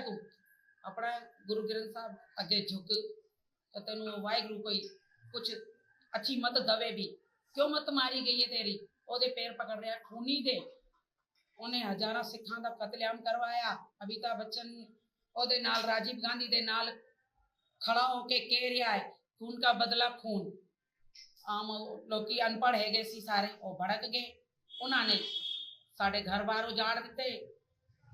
ਤੂੰ। ਆਪਣਾ ਗੁਰੂ ਗ੍ਰੰਥ ਸਾਹਿਬ ਅੱਗੇ ਝੁਕ ਤੈਨੂੰ ਵਾਹਿਗੁਰੂ ਕੋਈ ਕੁਝ ਅੱਛੀ ਮਤ ਦਵੇ ਵੀ। ਕਿਉਂ ਮਤ ਮਾਰੀ ਗਈ ਹੈ ਤੇਰੀ? ਉਹਦੇ ਪੈਰ ਪਕੜ ਰਿਹਾ, ਖੂਨੀ ਦੇ। ਉਹਨੇ ਹਜ਼ਾਰਾਂ ਸਿੱਖਾਂ ਦਾ ਕਤਲੇਆਮ ਕਰਵਾਇਆ। ਅਮਿਤਾਭ ਬੱਚਨ ਉਹਦੇ ਨਾਲ, ਰਾਜੀਵ ਗਾਂਧੀ ਦੇ ਨਾਲ ਖੜਾ ਹੋ ਕੇ ਕਹਿ ਰਿਹਾ ਹੈ, ਖੂਨ ਦਾ ਬਦਲਾ ਖੂਨ। ਆਮ ਲੋਕੀ ਅਨਪੜ੍ਹ ਹੈਗੇ ਸੀ ਸਾਰੇ, ਉਹ ਭੜਕ ਗਏ। ਉਹਨਾਂ ਨੇ ਸਾਡੇ ਘਰ ਬਾਹਰ ਉਜਾੜ ਦਿੱਤੇ।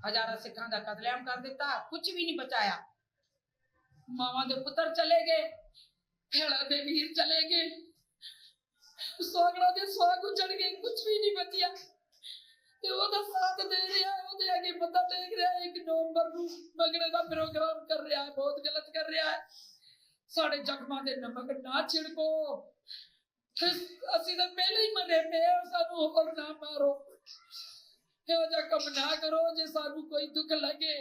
ਹਜ਼ਾਰਾਂ ਸਿੱਖਾਂ ਦਾ ਕਤਲੇਆਮ ਕਰ ਦਿੱਤਾ ਕੁਝ ਵੀ ਨਹੀਂ ਬਚਾਇਆ। ਮਾਵਾਂ ਦੇ ਪੁੱਤਰ ਚਲੇ ਗਏ ਭੇੜਾ ਦੇ ਵੀਰ ਚਲੇ ਗਏ। ਸੋਗੜਾ ਦੇ ਸੋਗ ਉਜੜ ਗਏ ਕੁਝ ਵੀ ਨਹੀਂ ਬਚਿਆ। ਤੇ ਉਹਦਾ ਸਾਥ ਦੇ ਰਿਹਾ, ਉਹਦੇ ਅੱਗੇ ਬੰਦਾ ਦੇਖ ਰਿਹਾ, ਇੱਕ ਨਵੰਬਰ ਨੂੰ ਮੰਗਣੇ ਦਾ ਪ੍ਰੋਗਰਾਮ ਕਰ ਰਿਹਾ ਹੈ, ਬਹੁਤ ਗਲਤ ਕਰ ਰਿਹਾ ਹੈ। ਸਾਡੇ ਜ਼ਖਮਾਂ ਦੇ ਨਮਕ ਨਾ ਛਿੜਕੋ। ਅਸ- ਅਸੀਂ ਤਾਂ ਪਹਿਲੇ ਹੀ ਮਰੇ ਪਏ ਸਾਨੂੰ ਹੋਰ ਨਾ ਮਾਰੋ। ਇਹੋ ਜਿਹਾ ਕੰਮ ਨਾ ਕਰੋ ਜੇ ਸਾਨੂੰ ਕੋਈ ਦੁੱਖ ਲੱਗੇ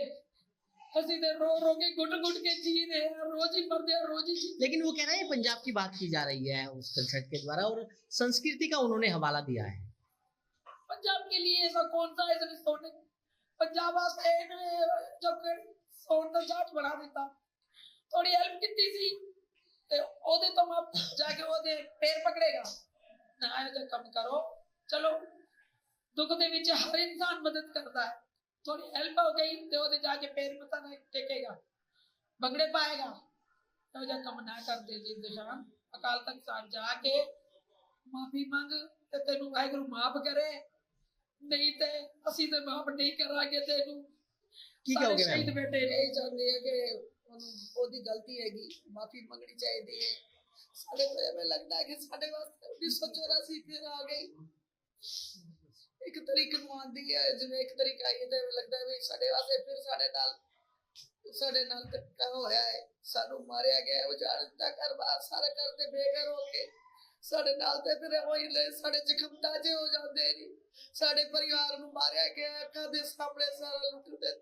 ਅਸੀਂ ਤੇ ਰੋ ਰੋ ਕੇ ਗੁੱਟ ਗੁੱਟ ਕੇ ਜੀ ਰਹੇ ਹਾਂ ਰੋਜ਼ ਹੀ ਮਰਦੇ ਹਾਂ ਰੋਜ਼ ਹੀ ਜੀ लेकिन वो कह रहे हैं पंजाब की बात की जा रही है उस कंसर्ट के द्वारा और संस्कृति का उन्होंने हवाला दिया है पंजाब के लिए ऐसा कौन सा है जिसने सोने पंजाब वास्ते ਇਹਨੇ ਜਦ ਸੋਨ ਦਾ ਚਾਰਟ ਬਣਾ ਦਿੱਤਾ ਥੋੜੀ ਹੈਲਪ ਕੀਤੀ ਸੀ ਤੇ ਉਹਦੇ ਤੋਂ ਮੈਂ ਜਾ ਕੇ ਉਹਦੇ ਪੈਰ ਪਕੜੇਗਾ ਨਾ ਇਹ ਜਿਹਾ ਕੰਮ ਕਰੋ ਚਲੋ ਦੁੱਖ ਦੇ ਵਿੱਚ ਹਰ ਇਨਸਾਨ ਮਦਦ ਕਰਦਾ ਹੈ। ਥੋੜੀ ਹੈਲਪ ਹੋ ਗਈ ਤੇ ਉਹਦੇ ਜਾ ਕੇ ਪੈਰ ਮਤਾ ਨਾ ਟੇਕੇਗਾ ਬੰਗੜੇ ਪਾਏਗਾ। ਇਹੋ ਜਿਹਾ ਕੰਮ ਨਾ ਕਰਦੇ ਜੀ ਦਿਸ਼ਾਨ ਅਕਾਲ ਤਖਤ ਸਾਹਿਬ ਜਾ ਕੇ ਮਾਫੀ ਮੰਗ ਤੇ ਤੈਨੂੰ ਵਾਹਿਗੁਰੂ ਮਾਫ ਕਰੇ। ਨਹੀਂ ਤੇ ਅਸੀਂ ਤੇ ਮਾਫ ਨਹੀਂ ਕਰਾਂਗੇ ਤੈਨੂੰ। ਕੀ ਕਹੋਗੇ ਸ਼ਹੀਦ ਮੈਮ ਬੇਟੇ ਇਹ ਚਾਹੁੰਦੇ ਆ ਕਿ ਉਹਨੂੰ ਉਹਦੀ ਗਲਤੀ ਹੈਗੀ ਮਾਫੀ ਮੰਗਣੀ ਚਾਹੀਦੀ ਹੈ। ਸਾਡੇ ਤੋਂ ਐਵੇਂ ਲੱਗਦਾ ਹੈ ਕਿ ਸਾਡੇ ਵਾਸਤੇ 1984 ਫਿਰ ਆ ਗਈ। ਇੱਕ ਤਰੀਕ ਨੂੰ ਆਉਂਦੀ ਹੈ, ਜਿਵੇਂ ਇੱਕ ਤਰੀਕ ਆਈ ਹੈ ਲੱਗਦਾ ਵੀ ਸਾਡੇ ਵਾਸਤੇ ਫਿਰ ਸਾਡੇ ਨਾਲ ਸਾਡੇ ਨਾਲ ਧੱਕਾ ਹੋਇਆ ਹੈ। ਸਾਨੂੰ ਮਾਰਿਆ ਗਿਆ ਉਜਾੜ ਦਿੱਤਾ ਘਰ ਬਾਰ ਸਾਰੇ ਘਰ ਤੇ ਬੇਘਰ ਹੋ ਗਏ ਸਾਡੇ ਨਾਲ ਤੇ ਫਿਰ ਹੋਈ ਲੈ, ਸਾਡੇ ਜ਼ਖਮ ਤਾਜੇ ਹੋ ਜਾਂਦੇ ਨੇ ਸਾਡੇ ਪਰਿਵਾਰ ਨੂੰ ਮਾਰਿਆ ਗਿਆ, ਅੱਖਾਂ ਦੇ ਸਾਹਮਣੇ ਸਾਰਾ ਲੁੱਟ ਦਿੱਤਾ।